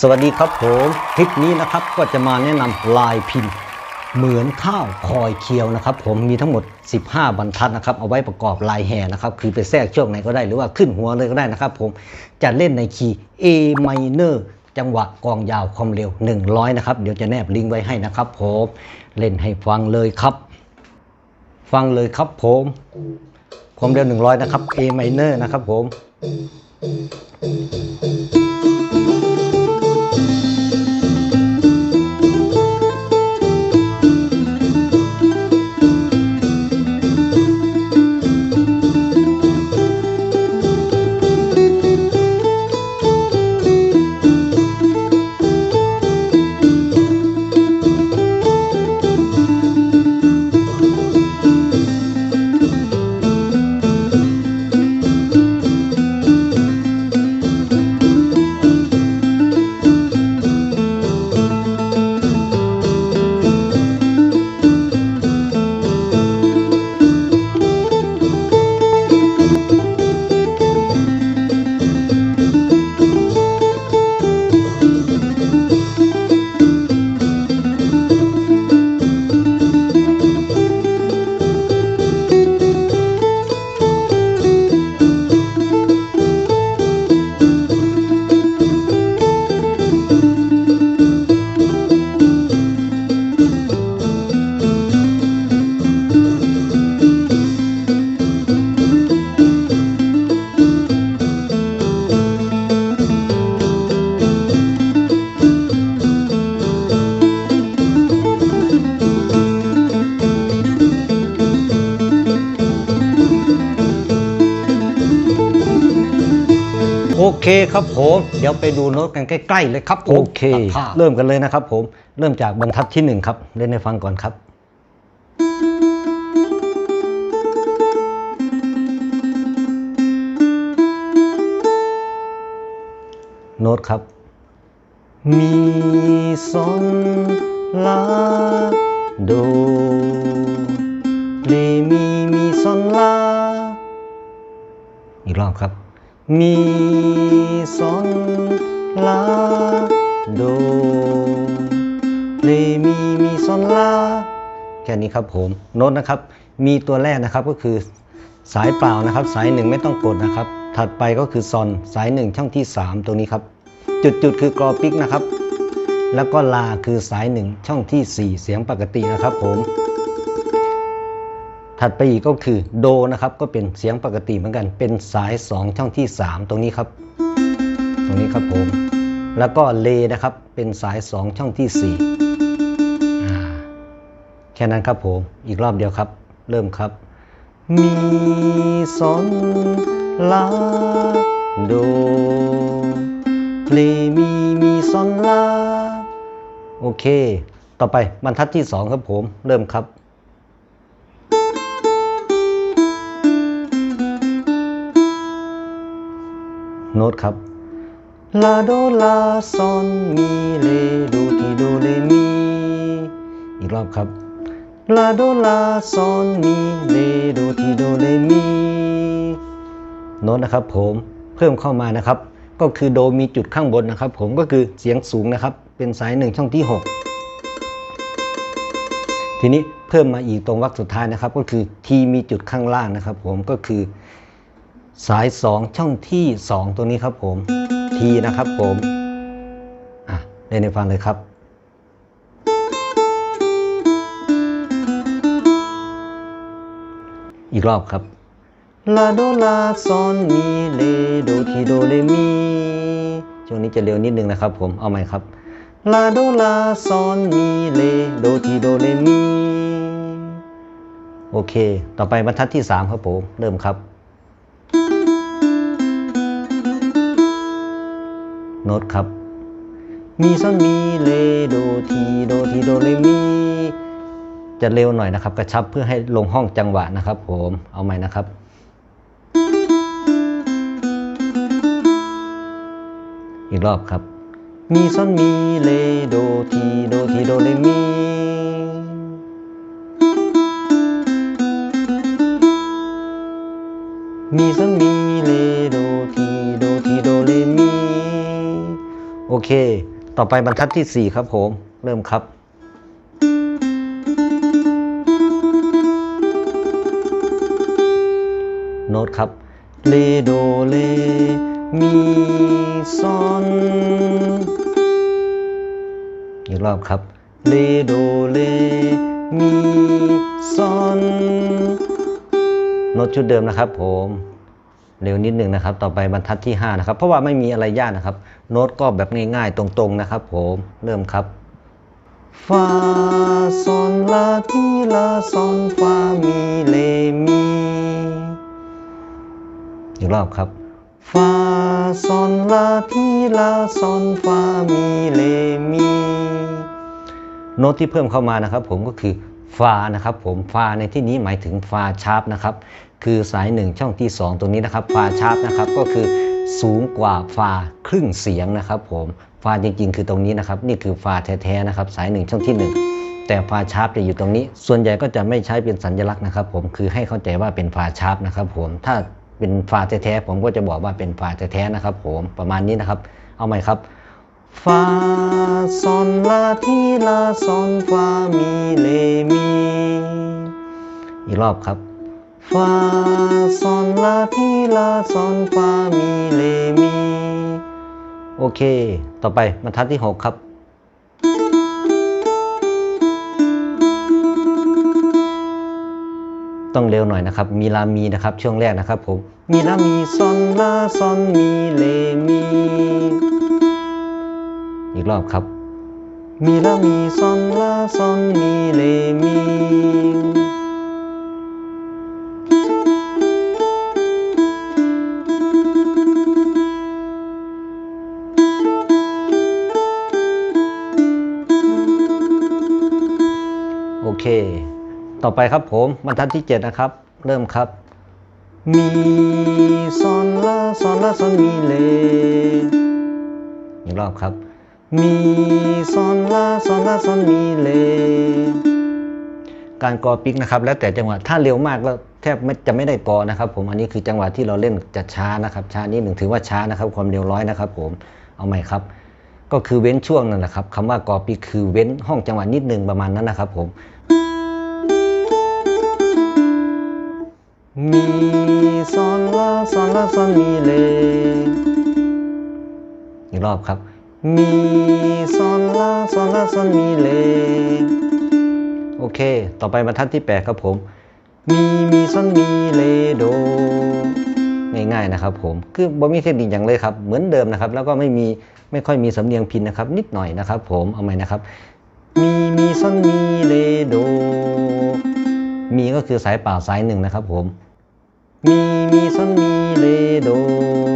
สวัสดีครับผมคลิปนี้นะครับก็จะมาแนะนำลายพิมพ์ เหมือนข้าวคอยเคียวนะครับ ผมมีทั้งหมด 15 บรรทัดนะครับ เอาไว้ประกอบลายแห่นะครับ คือไปแทรกช่วงไหนก็ได้หรือว่าขึ้นหัวเลยก็ได้นะครับ ผมจะเล่นในคีย์ A minor จังหวะกองยาวความเร็ว 100 นะครับ เดี๋ยวจะแนบลิงก์ไว้ให้นะครับ ผมเล่นให้ฟังเลยครับ ฟังเลยครับผม ความเร็ว 100 นะครับ A minor นะครับผม โอเคครับผม เดี๋ยวไปดูโน้ตกันใกล้ๆเลยครับผมโอเค เริ่มกันเลยนะครับผม เริ่มจากบรรทัดที่หนึ่งครับ เล่นให้ฟังก่อนครับโน้ตครับ มีซอนลาโดเรมีมีซอนลาอีกรอบครับ มีซอนลาโดเรมีมีซอนลาแค่นี้ครับผมโน้ตนะครับ มีตัวแรกนะครับก็คือสายเปล่านะครับ สายหนึ่งไม่ต้องกดนะครับ ถัดไปก็คือซอนสายหนึ่งช่องที่ 3 ตรงนี้ครับ จุดจุดคือกรอปิกนะครับ แล้วก็ลาคือสายหนึ่งช่องที่ 4 เสียงปกตินะครับผม ถัดไปอีกก็คือโดนะครับก็เป็นเสียงปกติเหมือนกัน เป็นสาย 2 ช่องที่ 3 ตรงนี้ครับ ตรงนี้ครับผม แล้วก็เลนะครับ เป็นสาย 2 ช่องที่4อ่แค่นั้นครับผม อีกรอบเดียวครับ เริ่มครับ มีซอนลาโดเลมีมีซอนลาโอเค ต่อไปบรรทัดที่ 2 ครับผม เริ่มครับ โน้ตครับลาโดลาซอนมีเลโดทีโดเลมีอีกรอบครับลาโดลาซอนมีเลโดทีโดเลมีโน้ตนะครับผมเพิ่มเข้ามานะครับ ก็คือโดมีจุดข้างบนนะครับ ผมก็คือเสียงสูงนะครับ เป็นสายหนึ่งช่องที่ 6 ทีนี้เพิ่มมาอีกตรงวรรคสุดท้ายนะครับ ก็คือทีมีจุดข้างล่างนะครับ ผมก็คือ สาย 2 ช่องที่ 2 ตรงนี้ครับผมทีนะครับผม อะเล่นให้ฟังเลยครับอีกรอบครับ ลาโดลาซอนมีเลโดทีโดเลมีช่วงนี้จะเร็วนิดนึงนะครับผมเอาใหม่ครับ ลาโดลาซอนมีเลโดทีโดเลมีโอเค ต่อไปบรรทัดที่ 3 ครับผม เริ่มครับ โน้ตครับ มีซอนมีเลโดทีโดทีโดเลมี จะเร็วหน่อยนะครับ กระชับเพื่อให้ลงห้องจังหวะนะครับ ผมเอาใหม่นะครับอีกรอบครับ มีซอนมีเลโดทีโดทีโดเลมี มีซอนมี เลโออเค ต่อไปบรรทัดที่ 4 ครับผม เริ่มครับโน้ตครับเลโดเลมีซอนอีกรอบครับเลโดเลมีซอนโน้ตชุดเดิมนะครับผม เร็วนิดหนึ่งนะครับ ต่อไปบรรทัดที่ 5 นะครับ เพราะว่าไม่มีอะไรยากนะครับ โน้ตก็แบบง่ายๆ ตรงๆนะครับ ผมเริ่มครับฟาซอนลาทีลาซอนฟามีเลมีอีกรอบครับฟาซอนลาทีลาซอนฟามีเลมีโน้ตที่เพิ่มเข้ามานะครับ ผมก็คือ ฟานะครับผมฟาในที่นี้หมายถึงฟาชาร์ปนะครับคือสายหนึ่งช่องที่ 2 ตรงนี้นะครับฟาชาร์ปนะครับก็คือสูงกว่าฟาครึ่งเสียงนะครับผมฟาจริงๆ คือตรงนี้นะครับนี่คือฟาแท้ๆนะครับสายหนึ่งช่องที่ 1 แต่ฟาชาร์ปจะอยู่ตรงนี้ ส่วนใหญ่ก็จะไม่ใช้เป็นสัญลักษณ์นะครับ ผมคือให้เข้าใจว่าเป็นฟาชาร์ปนะครับผมถ้าเป็นฟาแท้ๆผมก็จะบอกว่าเป็นฟาแท้ๆนะครับผมประมาณนี้นะครับ เอาใหม่ครับฟา ซอนลาทีลาซอนฟามีเลมี อีกรอบครับฟาซอนลาทีลาซอนฟามีเลมี โอเค ต่อไปบรรทัดที่ 6 ครับต้องเร็วหน่อยนะครับ มีลามีนะครับ ช่วงแรกนะครับผม มีลามีซอนลาซอนมีเลมี อีกรอบครับ มีลามีซอนลาซอนมีเลมีโอเค ต่อไปครับผมบรรทัดที่ 7 นะครับ เริ่มครับ มีซอนลาซอนลาซอนมีเลอีกรอบครับ มีซอนลาซอนลาซอนมีเล การกอปิกนะครับ แล้วแต่จังหวะถ้าเร็วมากก็แทบจะไม่ได้กอนะครับ ผมอันนี้คือจังหวะที่เราเล่นจะช้านะครับช้านิดหนึ่งถือว่าช้านะครับ ความเร็วร้อยนะครับ ผมเอาใหม่ครับ ก็คือเว้นช่วงนั่นแหละครับคำว่ากอปิกคือเว้นห้องจังหวะนิดหนึ่งประมาณนั้นนะครับ ผม มีซอนลาซอนลาซอนมีเลอีกรอบครับ มีซอนลาซอนลาซอนมีเลโอเค ต่อไปบรรทัดที่ 8 ครับผม มีมีซอนมีเลโด ง่ายๆนะครับผม คือบ่มีเทคนิคอย่างเลยครับ เหมือนเดิมนะครับ แล้วก็ไม่มีไม่ค่อยมีสำเนียงพินนะครับ นิดหน่อยนะครับผมเอาใหม่นะครับ มีมีซอนมีเลโด มีก็คือสายเปล่าสายหนึ่งนะครับผม มีมีซอนมีเลโดะ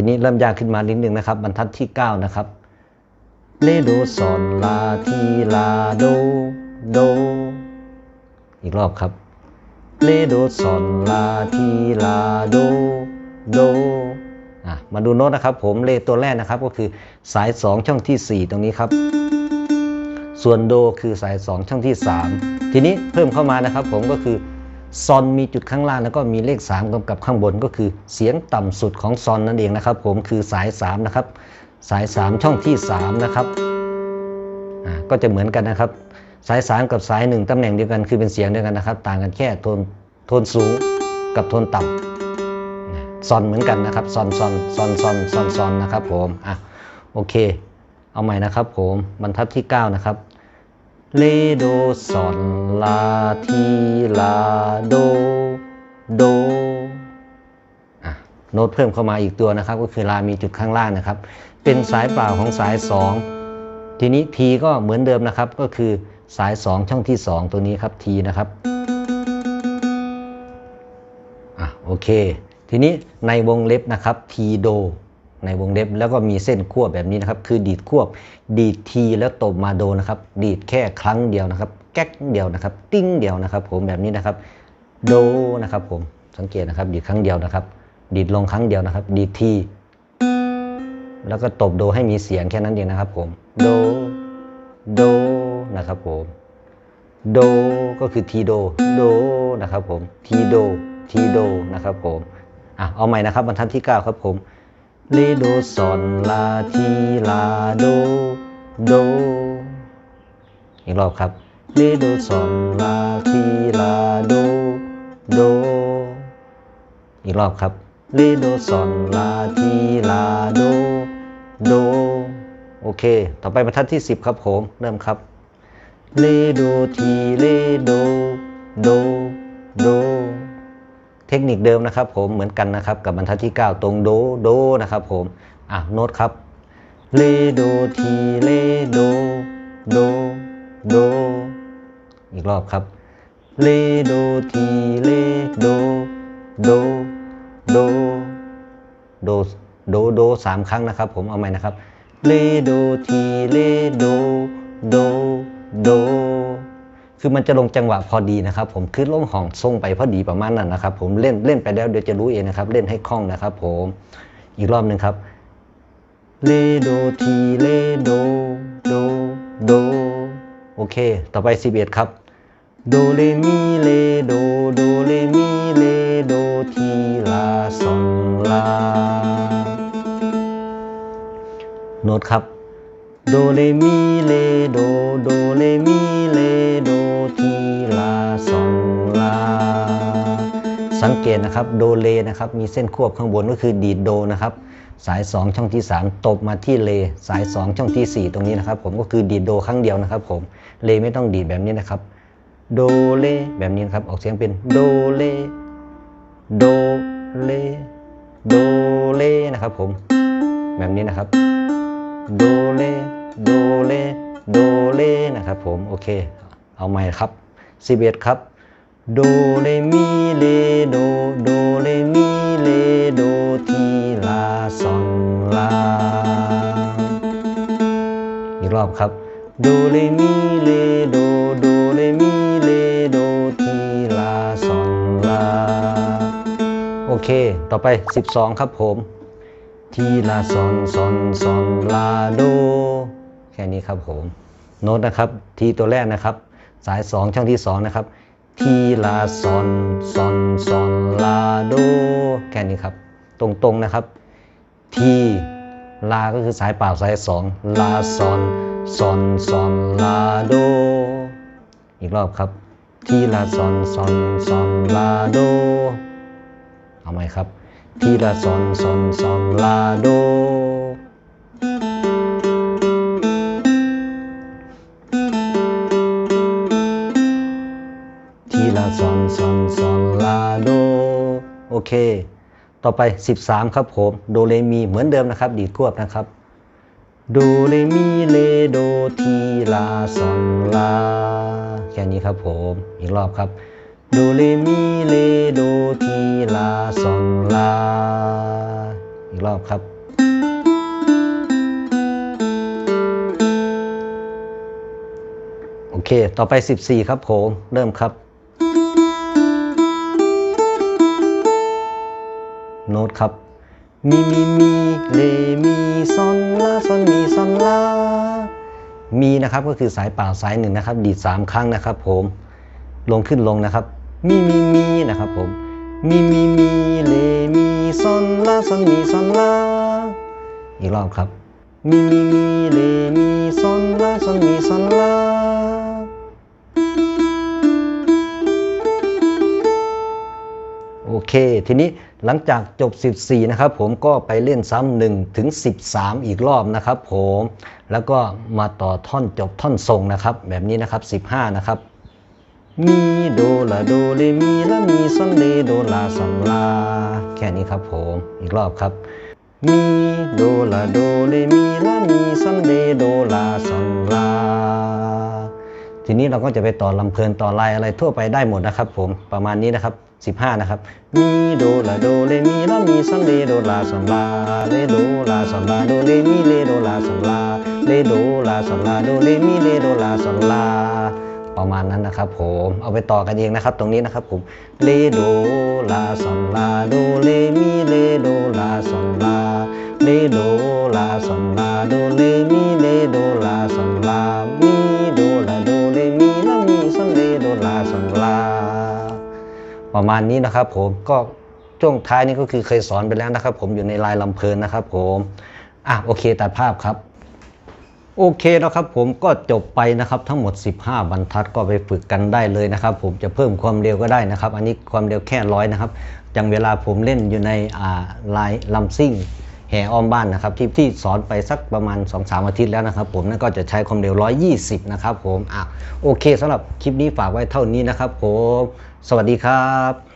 ทีนี้เริ่มยากขึ้นมานิดนึงนะครับ บรรทัดที่ 9 นะครับเลโดซอนลาทีลาโดโด อีกรอบครับเลโดซอนลาทีลาโดโดมาดูโน้ตนะครับ ผมเลตัวแรกนะครับก็คือสาย 2 ช่องทีสี่4 ตรงนี้ครับ ส่วนโดคือสาย 2 ช่องที่ 3 ทีนี้เพิ่มเข้ามานะครับ ผมก็คือ ซอนมีจุดข้างล่างแล้วก็มีเลข 3กำกับข้างบนก็คือเสียงต่ำสุดของซอนนั่นเองนะครับ ผมคือสาย 3 นะครับ สาย 3 ช่องที่ 3 นะครับก็จะเหมือนกันนะครับ สาย 3 กับสาย 1 ตำแหน่งเดียวกันคือเป็นเสียงเดียวกันนะครับ ต่างกันแค่โทนโทนสูงกับโทนต่ำซอนเหมือนกันนะครับซอนซอนซอนซอนซอนซอนนะครับผมอะโอเค เอาใหม่นะครับผมบรรทัดที่ 9 นะครับ เลโดซอนลาทีลาโดโดอะโน้ตเพิ่มเข้ามาอีกตัวนะครับ ก็คือลามีจุดข้างล่างนะครับ เป็นสายเปล่าของสาย 2 ทีนี้ทีก็เหมือนเดิมนะครับ ก็คือสาย 2 ช่องที่ 2 ตัวนี้ครับทีนะครับอะโอเค ทีนี้ในวงเล็บนะครับทีโด ในวงเล็บแล้วก็มีเส้นควบแบบนี้นะครับ คือดีดควบ ดีดทีแล้วตบมาโดนะครับ ดีดแค่ครั้งเดียวนะครับ แก๊กเดียวนะครับ ติ้งเดียวนะครับ ผมแบบนี้นะครับ โดนะครับ ผมสังเกตนะครับ ดีดครั้งเดียวนะครับ ดีดลงครั้งเดียวนะครับ ดีดทีแล้วก็ตบโดให้มีเสียงแค่นั้นเองนะครับ ผม โด โดนะครับผม โดก็คือทีโด โดนะครับ ผม ทีโด ทีโดนะครับ ผมอะเอาใหม่นะครับบรรทัดที่ 9 ครับผม เลโดซอนลาทีลาโดโด อีกรอบครับเลโดซอนลาทีลาโดโด อีกรอบครับเลโดซอนลาทีลาโดโด โอเค ต่อไปบรรทัดที่ 10 ครับผมเริ่มครับเลโดทีเลโดโดโด เทคนิคเดิมนะครับ ผมเหมือนกันนะครับ กับบรรทัดที่ 9 ตรงโดโดนะครับ ผมอะโน้ตครับเลโดทีเลโดโดโดอีกรอบครับเลโดทีเลโดโดโดโดโดโดสามครั้งนะครับ ผมเอาใหม่นะครับเลโดทีเลโดโดโด คือมันจะลงจังหวะพอดีนะครับ ผมคือลงห่องทรงไปพอดีประมาณนั้นนะครับ ผมเล่นเล่นไปแล้วเดี๋ยวจะรู้เองนะครับ เล่นให้คล่องนะครับ ผมอีกรอบหนึ่งครับเลโดทีเลโดโดโดโอเค ต่อไป 11 ครับโดเลมีเลโดโดเลมีเลโดทีลาซอนลาโน้ตครับ โดเลมีเลโดโดเลมีเลโดทีลาซอนลา สังเกตนะครับโดเลนะครับมีเส้นควบข้างบนก็คือดีดโดนะครับสาย 2 ช่องที่ 3 ตบมาที่เลสาย 2 ช่องที่ 4 ตรงนี้นะครับ ผมก็คือดีดโดครั้งเดียวนะครับผมเลไม่ต้องดีดแบบนี้นะครับโดเลแบบนี้นครับออกเสียงเป็นโดเลโดเลโดเลนะครับผมแบบนี้นะครับโดเล โดเลโดเลนะครับผมโอเค เอาใหม่ครับ11ครับโดเลมีเลโดโดเลมีเลโดทีลาซอนลาอีกรอบครับโดเลมีเลโดโดเลมีเลโดทีลาซอนลาโอเค ต่อไป 12 ครับผม ทีลาซอนซอนซอนลาโด ค่นี้ครับผมโน้ตนะครับทีตัวแรกนะครับ สาย 2 ช่องที่ 2 นะครับทีลาซอนซอนซอนลาโดแค่นี้ครับ ตรงๆนะครับทีลาก็คือสายเปล่าสาย 2 ลาซอนซอนซอนลาโดอีกรอบครับทีลาซอนซอนซอนลาโดเอาไหมครับทีละซอนซอนซอนลาโด เค ต่อไป 13 ครับผมโดเรมีเหมือนเดิมนะครับดีดควบนะครับโดเรมีเลโดทีลาซอนลาแค่นี้ครับผมอีกรอบครับโดเรมีเลโดทีลาซอนลาอีกรอบครับโอเค ต่อไป 14 ครับผม เริ่มครับ โน้ตครับมีมีมีเลมีซอนลาซอนมีซอนลามีนะครับก็คือสายเปล่าสายหนึ่งนะครับ ดีดสามครั้งนะครับ ผมลงขึ้นลงนะครับมีมีมีนะครับผมมีมีมีเลมีซอนลาซอนมีซอนลาอีกรอบครับมีมีมีเลมีซอนลาซอนมีซอนลาโอเค ทีนี้ หลังจากจบ 14 นะครับผมก็ไปเล่นซ้ำหนึ่งถึง 13 อีกรอบนะครับผมแล้วก็มาต่อท่อนจบท่อนทรงนะครับ แบบนี้นะครับ 15 นะครับมีโดลาโดเลมีลามีซอนเลโดลาซอนลาแค่นี้ครับผมอีกรอบครับมีโดลาโดเลมีลามีซอนเลโดลาซอนลาทีนี้เราก็จะไปต่อลำเพลินต่อลายอะไรทั่วไปได้หมดนะครับผมประมาณนี้นะครับ 15 นะครับ มีโดลาโดเลมีลามีซอนเลโดลาซอนลาเลโดลาซอนลาโดเลมีเลโดลาซอนลาเลโดลาซอนลาโดเลมีเลโดลาซอนลาประมาณนั้นนะครับผมเอาไปต่อกันเองนะครับ ตรงนี้นะครับผมเลโดลาซอนลาโดเลมีเลโดลาซอนลาเลโดลาซอนลาโดเลมีเลโดลาซอนลามีโด ประมาณนี้นะครับผมก็ช่วงท้ายนี่ก็คือเคยสอนไปแล้วนะครับ ผมอยู่ในลายลำเพลินนะครับผมอะโอเคตัดภาพครับโอเคนะครับผมก็จบไปนะครับทั้งหมด 15 บรรทัดก็ไปฝึกกันได้เลยนะครับ ผมจะเพิ่มความเร็วก็ได้นะครับ อันนี้ความเร็วแค่ร้อยนะครับอย่างเวลาผมเล่นอยู่ในอ่าลายลำซิ่งแห่อ้อมบ้านนะครับที่ที่สอนไปสักประมาณ 2-3 อาทิตย์แล้วนะครับ ผมนั่นก็จะใช้ความเร็ว 120 นะครับผมอะโอเคสำหรับคลิปนี้ฝากไว้เท่านี้นะครับผม สวัสดีครับ